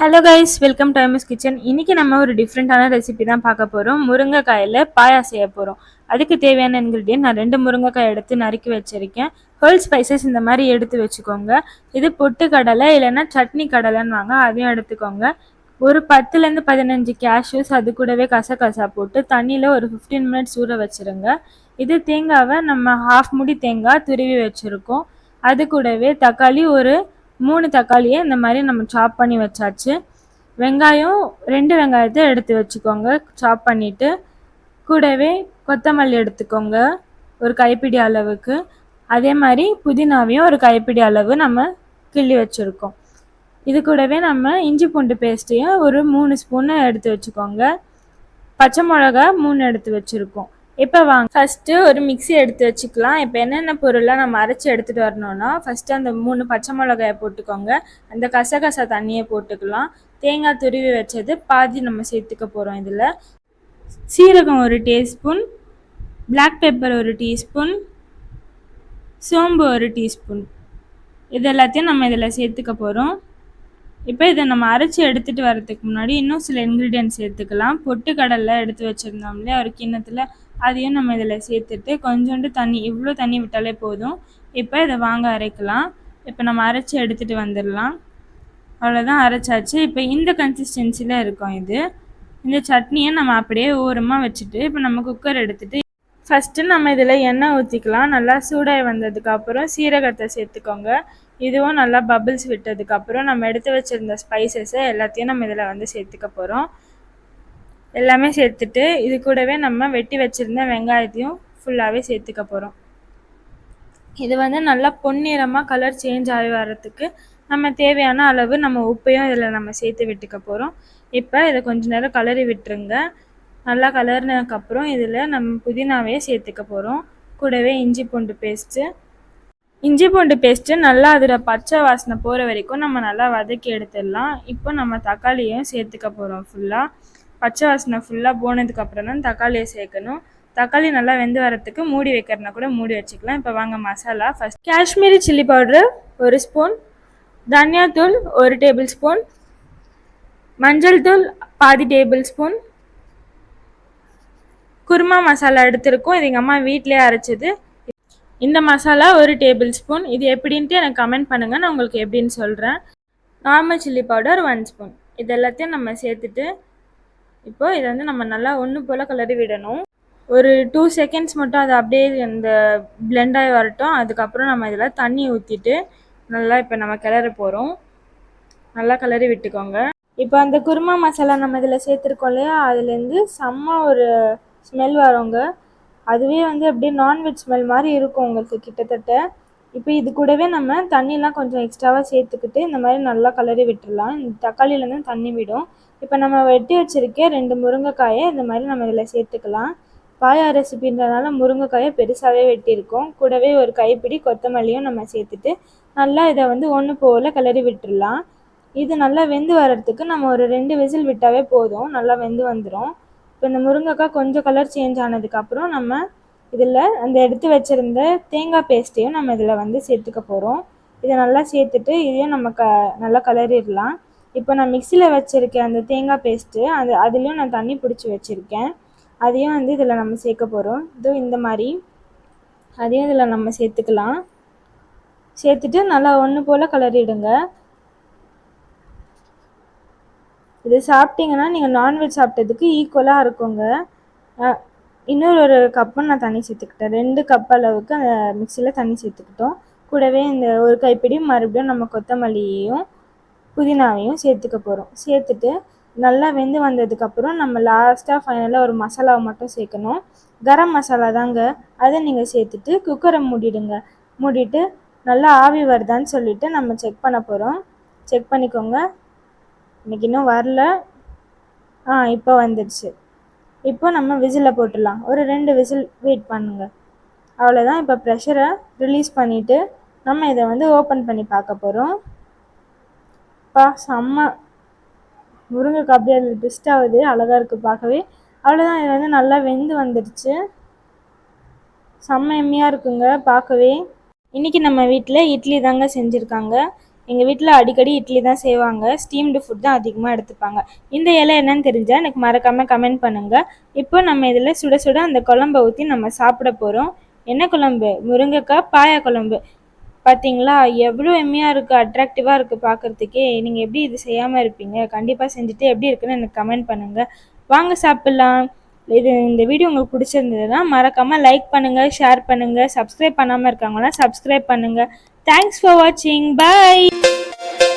Hello guys welcome to MS kitchen இன்றைக்கி நம்ம ஒரு டிஃப்ரெண்ட்டான ரெசிபி தான் பார்க்க போகிறோம் முருங்கைக்காயில் பாயா செய்ய போகிறோம் அதுக்கு தேவையான இன்க்ரீடியன்ட் நான் ரெண்டு முருங்கைக்காய் எடுத்து நறுக்கி வச்சுருக்கேன். ஹோல் ஸ்பைசஸ் இந்த மாதிரி எடுத்து வச்சுக்கோங்க. இது பொட்டு கடலை இல்லைன்னா சட்னி கடலைன்னு வாங்க அதையும் எடுத்துக்கோங்க. ஒரு பத்துலேருந்து பதினஞ்சு கேஷ்யூஸ் அது கூடவே கசகசா போட்டு தண்ணியில் ஒரு ஃபிஃப்டீன் மினிட்ஸ் ஊற வச்சுருங்க. இது தேங்காவை நம்ம ஹாஃப் முடி தேங்காய் துருவி வச்சுருக்கோம். அது கூடவே தக்காளி ஒரு மூணு தக்காளியை இந்த மாதிரி நம்ம சாப் பண்ணி வச்சாச்சு. வெங்காயம் ரெண்டு வெங்காயத்தை எடுத்து வச்சுக்கோங்க. சாப் பண்ணிவிட்டு கூடவே கொத்தமல்லி எடுத்துக்கோங்க. ஒரு கைப்பிடி அளவுக்கு. அதே மாதிரி புதினாவையும் ஒரு கைப்பிடி அளவு நம்ம கிள்ளி வச்சுருக்கோம். இது கூடவே நம்ம இஞ்சி பூண்டு பேஸ்ட்டையும் ஒரு மூணு ஸ்பூன் எடுத்து வச்சுக்கோங்க. பச்சை மிளகா மூணு எடுத்து வச்சுருக்கோம். இப்போ வாங்க. ஃபஸ்ட்டு ஒரு மிக்ஸி எடுத்து வச்சுக்கலாம். இப்போ என்னென்ன பொருள்லாம் நம்ம அரைச்சி எடுத்துகிட்டு வரணும்னா ஃபஸ்ட்டு அந்த மூணு பச்சை மிளகாயை போட்டுக்கோங்க. அந்த கசகசா தண்ணியை போட்டுக்கலாம். தேங்காய் துருவி வச்சது பாதி நம்ம சேர்த்துக்க போகிறோம் இதில். சீரகம் ஒரு டீஸ்பூன். பிளாக் பெப்பர் ஒரு டீஸ்பூன். சோம்பு ஒரு டீஸ்பூன். இது எல்லாத்தையும் நம்ம இதில் சேர்த்துக்க போகிறோம் இப்போ இதை நம்ம அரைச்சி எடுத்துகிட்டு வரதுக்கு முன்னாடி இன்னும் சில இன்க்ரீடியன்ட் சேர்த்துக்கலாம். பொட்டு கடலை எடுத்து வச்சுருந்தோம் இல்லையா? ஒரு கிண்ணத்தில் அதையும் நம்ம இதில் சேர்த்துட்டு கொஞ்சோண்டு தண்ணி இவ்வளோ தண்ணி விட்டாலே போதும். இப்போ இதை வாங்க அரைக்கலாம். இப்போ நம்ம அரைச்சி எடுத்துகிட்டு வந்துடலாம். அவ்வளோதான் அரைச்சாச்சு. இப்போ இந்த கன்சிஸ்டன்சியில் இருக்கும் இது. இந்த சட்னியை நம்ம அப்படியே ஓரமாக வச்சுட்டு இப்போ நம்ம குக்கர் எடுத்துகிட்டு ஃபஸ்ட்டு நம்ம இதில் எண்ணெய் ஊற்றிக்கலாம் நல்லா சூடாகி வந்ததுக்கப்புறம் சீரகத்தை சேர்த்துக்கோங்க. இதுவும் நல்லா பபிள்ஸ் விட்டதுக்கப்புறம் நம்ம எடுத்து வச்சுருந்த ஸ்பைசஸை எல்லாத்தையும் நம்ம இதில் வந்து சேர்த்துக்க போகிறோம் எல்லாமே சேர்த்துட்டு இது கூடவே நம்ம வெட்டி வச்சுருந்த வெங்காயத்தையும் ஃபுல்லாகவே சேர்த்துக்க போகிறோம் இது வந்து நல்லா பொன்னிறமாக கலர் சேஞ்ச் ஆகி வர்றதுக்கு நம்ம தேவையான அளவு நம்ம உப்பையும் இதில் நம்ம சேர்த்து விட்டுக்க போகிறோம் இப்போ இதை கொஞ்ச நேரம் கலரி விட்டுருங்க. நல்லா கலர்னதுக்கப்புறம் இதில் நம்ம புதினாவே சேர்த்துக்க போகிறோம் கூடவே இஞ்சி பூண்டு பேஸ்ட்டு இஞ்சி பூண்டு பேஸ்ட்டு நல்லா அதில் பச்சை வாசனை போகிற வரைக்கும் நம்ம நல்லா வதக்கி எடுத்துடலாம். இப்போ நம்ம தக்காளியும் சேர்த்துக்க போகிறோம் ஃபுல்லாக பச்சை வாசனை ஃபுல்லாக போனதுக்கப்புறம் தான் தக்காளியை சேர்க்கணும். தக்காளி நல்லா வெந்து வரத்துக்கு மூடி வைக்கிறனா கூட மூடி வச்சுக்கலாம். இப்போ வாங்க masala. First Kashmiri chilli powder ஒரு ஸ்பூன். தனியாத்தூள் ஒரு டேபிள் ஸ்பூன். மஞ்சள் தூள் பாதி டேபிள் ஸ்பூன். குருமா மசாலா எடுத்திருக்கோம். இது எங்கள் அம்மா வீட்டிலே அரைச்சது. இந்த மசாலா ஒரு டேபிள் ஸ்பூன். இது எப்படின்ட்டு எனக்கு கமெண்ட் பண்ணுங்கள் நான் உங்களுக்கு எப்படின்னு சொல்கிறேன் normal chilli powder one spoon இது எல்லாத்தையும் நம்ம சேர்த்துட்டு இப்போ இதை வந்து நம்ம நல்லா ஒன்று போல் கலரி விடணும். ஒரு டூ செகண்ட்ஸ் மட்டும் அது அப்படியே இந்த பிளெண்ட் ஆகி வரட்டும். அதுக்கப்புறம் நம்ம இதில் தண்ணி ஊற்றிட்டு நல்லா இப்போ நம்ம கிளற போகிறோம் நல்லா கிளறி விட்டுக்கோங்க. இப்போ அந்த குருமா மசாலா நம்ம இதில் சேர்த்துருக்கோம் இல்லையா? அதுலேருந்து செம்ம ஒரு ஸ்மெல் வருங்க. அதுவே வந்து அப்படியே நான்வெஜ் ஸ்மெல் மாதிரி இருக்கும் உங்களுக்கு கிட்டத்தட்ட. இப்போ இது கூடவே நம்ம தண்ணிலாம் கொஞ்சம் எக்ஸ்ட்ராவாக சேர்த்துக்கிட்டு இந்த மாதிரி நல்லா கலரி விட்டுடலாம். இந்த தக்காளியிலேருந்து தண்ணி விடும். இப்போ நம்ம வெட்டி வச்சிருக்க ரெண்டு முருங்கைக்காயை இந்த மாதிரி நம்ம இதில் சேர்த்துக்கலாம். பாயா ரெசிபின்றதுனால முருங்கைக்காயை பெருசாகவே வெட்டியிருக்கோம். கூடவே ஒரு கைப்பிடி கொத்தமல்லியும் நம்ம சேர்த்துட்டு நல்லா இதை வந்து ஒன்று போல் கிளறி விட்டுடலாம். இது நல்லா வெந்து வர்றதுக்கு நம்ம ஒரு ரெண்டு விசில் விட்டாவே போதும். நல்லா வெந்து வந்துடும் இப்போ இந்த முருங்கைக்காய் கொஞ்சம் கலர் சேஞ்ச் ஆனதுக்கப்புறம் நம்ம இதில் அந்த எடுத்து வச்சுருந்த தேங்காய் பேஸ்ட்டையும் நம்ம இதில் வந்து சேர்த்துக்க போகிறோம் இதை நல்லா சேர்த்துட்டு இதையும் நம்ம க நல்லா கலரிடலாம் இப்போ நான் மிக்சியில் வச்சுருக்க அந்த தேங்காய் பேஸ்ட்டு அது அதுலேயும் நான் தண்ணி பிடிச்சி வச்சுருக்கேன். அதையும் வந்து இதில் நம்ம சேர்க்க போகிறோம் இதோ இந்த மாதிரி. அதையும் இதில் நம்ம சேர்த்துக்கலாம். சேர்த்துட்டு நல்லா ஒன்று போல் கலரிடுங்க இது சாப்பிட்டீங்கன்னா நீங்கள் நான்வெஜ் சாப்பிட்டதுக்கு ஈக்குவலாக இருக்குங்க. இன்னொரு ஒரு கப்பும் நான் தண்ணி சேர்த்துக்கிட்டேன். ரெண்டு கப் அளவுக்கு அந்த மிக்சியில் தண்ணி சேர்த்துக்கிட்டோம். கூடவே இந்த ஒரு கைப்பிடி மறுபடியும் நம்ம கொத்தமல்லியையும் புதினாவையும் சேர்த்துக்க போகிறோம் சேர்த்துட்டு நல்லா வெந்து வந்ததுக்கப்புறம் நம்ம லாஸ்ட்டாக ஃபைனலாக ஒரு மசாலாவை மட்டும் சேர்க்கணும். கரம் மசாலா தாங்க. அதை நீங்கள் சேர்த்துட்டு குக்கரை மூடிடுங்க. மூடிட்டு நல்லா ஆவி வருதான்னு சொல்லிட்டு நம்ம செக் பண்ண போகிறோம் செக் பண்ணிக்கோங்க. இன்னைக்கு இன்னும் வரல. ஆ இப்போ வந்துடுச்சு இப்போ நம்ம விசிலில் போட்டுடலாம். ஒரு ரெண்டு விசில் வெயிட் பண்ணுங்க. அவ்வளோதான் இப்போ ப்ரெஷரை ரிலீஸ் பண்ணிவிட்டு நம்ம இதை வந்து ஓப்பன் பண்ணி பார்க்க போகிறோம் பா செம்ம முருங்கைக்காய் அப்படியே அது ட்விஸ்ட் ஆகுது அழகாக இருக்குது பார்க்கவே. அவ்வளோதான் இது வந்து நல்லா வெந்து வந்துடுச்சு. செம்ம எம்மையாக இருக்குங்க பார்க்கவே. இன்றைக்கி நம்ம வீட்டில் இட்லி தாங்க செஞ்சுருக்காங்க. எங்கள் வீட்டில் அடிக்கடி இட்லி தான் செய்வாங்க. ஸ்டீம்டு ஃபுட் தான் அதிகமாக எடுத்துப்பாங்க. இந்த இலை என்னன்னு தெரிஞ்சால் எனக்கு மறக்காமல் கமெண்ட் பண்ணுங்கள் இப்போ நம்ம இதில் சுட சுட அந்த குழம்பை ஊற்றி நம்ம சாப்பிட போகிறோம் என்ன குழம்பு? முருங்கைக்காய் பாயா குழம்பு பார்த்தீங்களா எவ்வளோ எம்மியாக இருக்குது அட்ராக்டிவாக இருக்குது பார்க்குறதுக்கே நீங்கள் எப்படி இது செய்யாமல் இருப்பீங்க? கண்டிப்பாக செஞ்சுட்டு எப்படி இருக்குன்னு எனக்கு கமெண்ட் பண்ணுங்கள் வாங்க சாப்பிட்லாம். இது இந்த வீடியோ உங்களுக்கு பிடிச்சிருந்ததுன்னா மறக்காமல் லைக் பண்ணுங்கள் ஷேர் பண்ணுங்கள் சப்ஸ்கிரைப் பண்ணாமல் இருக்காங்கன்னா சப்ஸ்கிரைப் பண்ணுங்கள் தேங்க்ஸ் ஃபார் வாட்சிங் பை